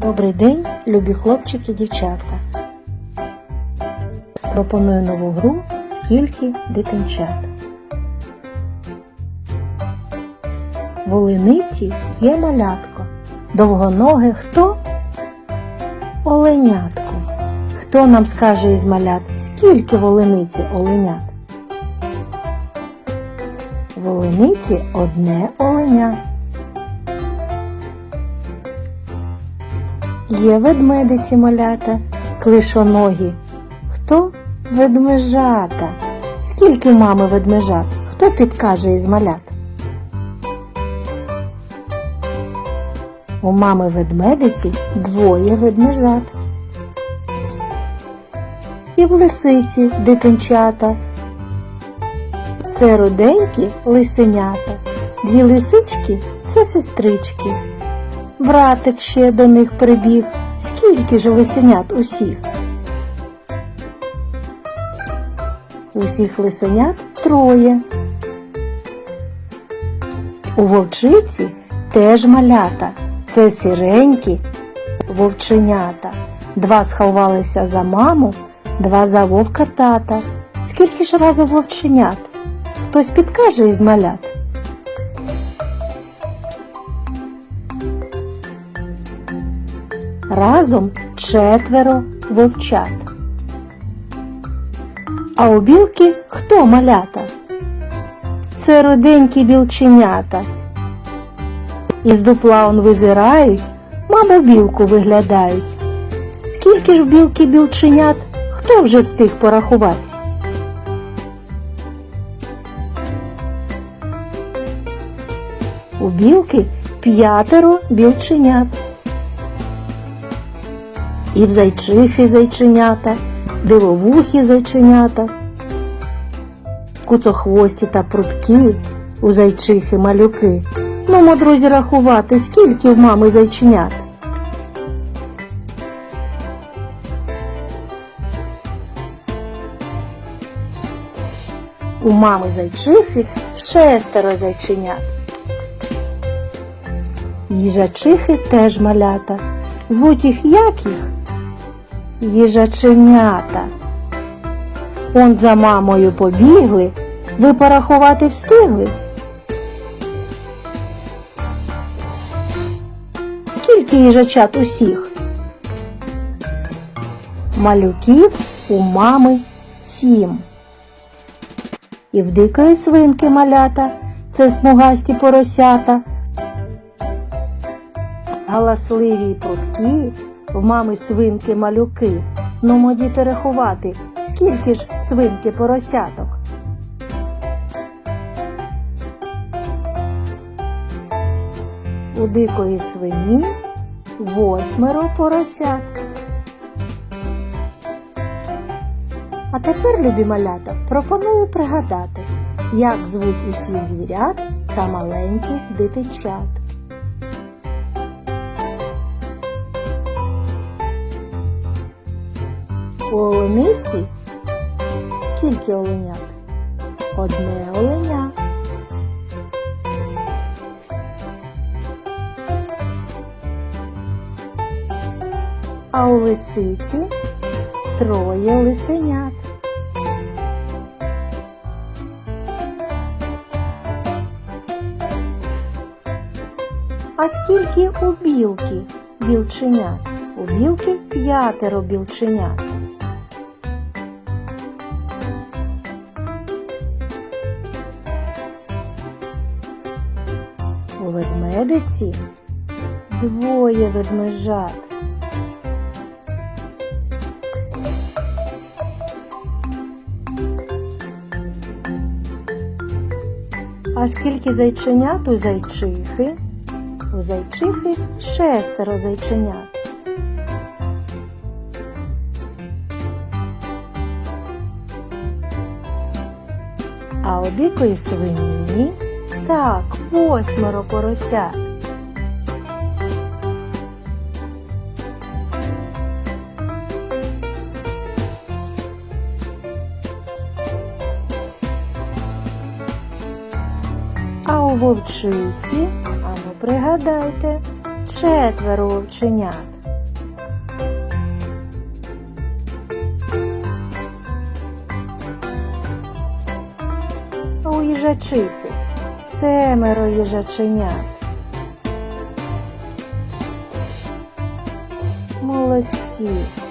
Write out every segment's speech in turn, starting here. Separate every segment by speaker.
Speaker 1: Добрий день, любі хлопчики, дівчатка. Пропоную нову гру Скільки дитинчат. В Олениці є малятко. Довгоноге хто? Оленятко. Хто нам скаже із малят, скільки в Олениці оленят? В Олениці одне оленя. Є ведмедиці малята, клишоногі. Хто? Ведмежата. Скільки мами ведмежат? Хто підкаже із малят? У мами ведмедиці двоє ведмежат. І в лисиці дитинчата. Це руденькі лисенята. Дві лисички це сестрички. Братик ще до них прибіг. Скільки ж лисенят усіх? Усіх лисенят троє. У вовчиці теж малята. Це сіренькі вовченята. Два сховалися за маму, два за вовка тата. Скільки ж разом вовченят? Хтось підкаже із малят? Разом четверо вовчат. А у білки хто малята? Це роденькі білченята. Із дупла он визирають, маму білку виглядають. Скільки ж в білки білченят, хто вже встиг порахувати? У білки п'ятеро білченят. І в зайчихи зайченята, дивовухі зайченята, куцохвості та прутки у зайчихи малюки. Ну, друзі, рахувати, скільки в мами зайченят. У мами зайчихи шестеро зайченят. Їжачихи теж малята. Звуть їх як їх? Їжаченята. Он за мамою побігли, ви порахувати встигли? Скільки їжачат усіх? Малюків у мами сім. І в дикої свинки малята це смугасті поросята. Галасливі прудкі в мами свинки малюки. Ну, діти рахувати, скільки ж свинки поросяток. У дикої свині восьмеро поросят. А тепер, любі малята, пропоную пригадати, як звуть усіх звірят та маленьких дитинчат. У олениці скільки оленят? Одне оленя. А у лисиці троє лисенят. А скільки у білки білченят? У білки п'ятеро білченят. Ведмедиці двоє ведмежат. А скільки зайченят у зайчихи? У зайчихи шестеро зайченят. А у дикої свині так, восьмеро поросят. вовчиці, а ну пригадайте, четверо вовченят. У їжачихи семеро їжаченят. Молодці.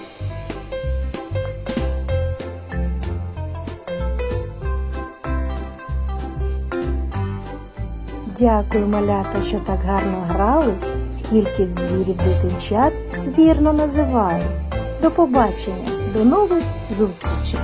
Speaker 1: Дякую, малята, що так гарно грали, скільки в звірів дитинчат вірно називали. До побачення, до нових зустрічей!